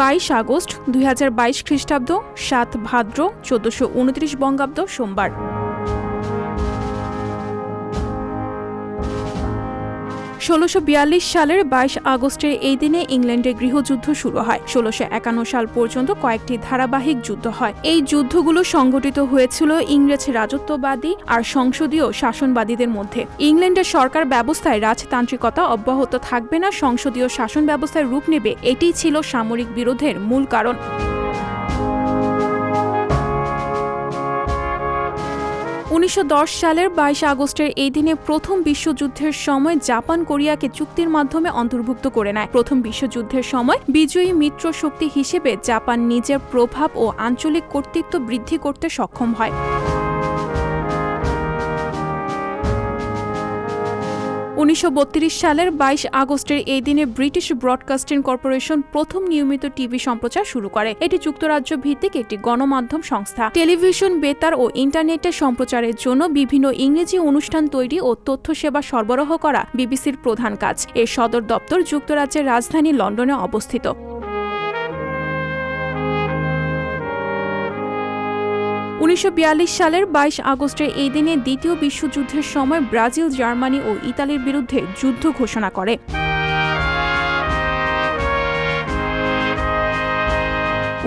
বাইশ আগস্ট দুই হাজার বাইশ খ্রিস্টাব্দ সাত ভাদ্র চোদ্দশো উনত্রিশ বঙ্গাব্দ সোমবার। ষোলোশো সালের বাইশ আগস্টের এই দিনে ইংল্যান্ডে গৃহযুদ্ধ শুরু হয়। ষোলোশো সাল পর্যন্ত কয়েকটি ধারাবাহিক যুদ্ধ হয়। এই যুদ্ধগুলো সংগঠিত হয়েছিল ইংরেজ রাজত্ববাদী আর সংসদীয় শাসনবাদীদের মধ্যে। ইংল্যান্ডের সরকার ব্যবস্থায় রাজতান্ত্রিকতা অব্যাহত থাকবে না, সংসদীয় শাসন ব্যবস্থায় রূপ নেবে। এটিই ছিল সামরিক বিরোধের মূল কারণ। উনিশশো দশ সালের বাইশ আগস্টের এই দিনে প্রথম বিশ্বযুদ্ধের সময় জাপান কোরিয়াকে চুক্তির মাধ্যমে অন্তর্ভুক্ত করে নেয়। প্রথম বিশ্বযুদ্ধের সময় বিজয়ী মিত্র শক্তি হিসেবে জাপান নিজের প্রভাব ও আঞ্চলিক কর্তৃত্ব বৃদ্ধি করতে সক্ষম হয়। উনিশশো বত্রিশ সালের বাইশ আগস্টের এই দিনে ব্রিটিশ ব্রডকাস্টিং কর্পোরেশন প্রথম নিয়মিত টিভি সম্প্রচার শুরু করে। এটি যুক্তরাজ্য ভিত্তিক একটি গণমাধ্যম সংস্থা। টেলিভিশন, বেতার ও ইন্টারনেটের সম্প্রচারের জন্য বিভিন্ন ইংরেজি অনুষ্ঠান তৈরি ও তথ্য সেবা সরবরাহ করা বিবিসির প্রধান কাজ। এর সদর দপ্তর যুক্তরাজ্যের রাজধানী লন্ডনে অবস্থিত। উনিশশো বিয়াল্লিশ সালের বাইশ আগস্টের এই দিনে দ্বিতীয় বিশ্বযুদ্ধের সময় ব্রাজিল, জার্মানি ও ইতালির বিরুদ্ধে যুদ্ধ ঘোষণা করে।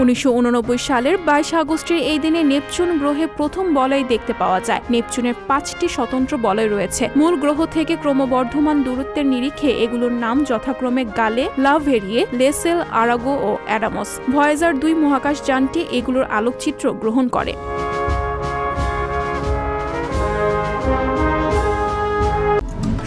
উনিশশো উননব্বই সালের বাইশ আগস্টের এই দিনে নেপচুন গ্রহে প্রথম বলয় দেখতে পাওয়া যায়। নেপচুনের পাঁচটি স্বতন্ত্র বলয় রয়েছে। মূল গ্রহ থেকে ক্রমবর্ধমান দূরত্বের নিরিখে এগুলোর নাম যথাক্রমে গালে, লাভেরিয়ে, লেসেল, আরাগো ও অ্যাডামস। ভয়েজার দুই মহাকাশ যানটি এগুলোর আলোকচিত্র গ্রহণ করে।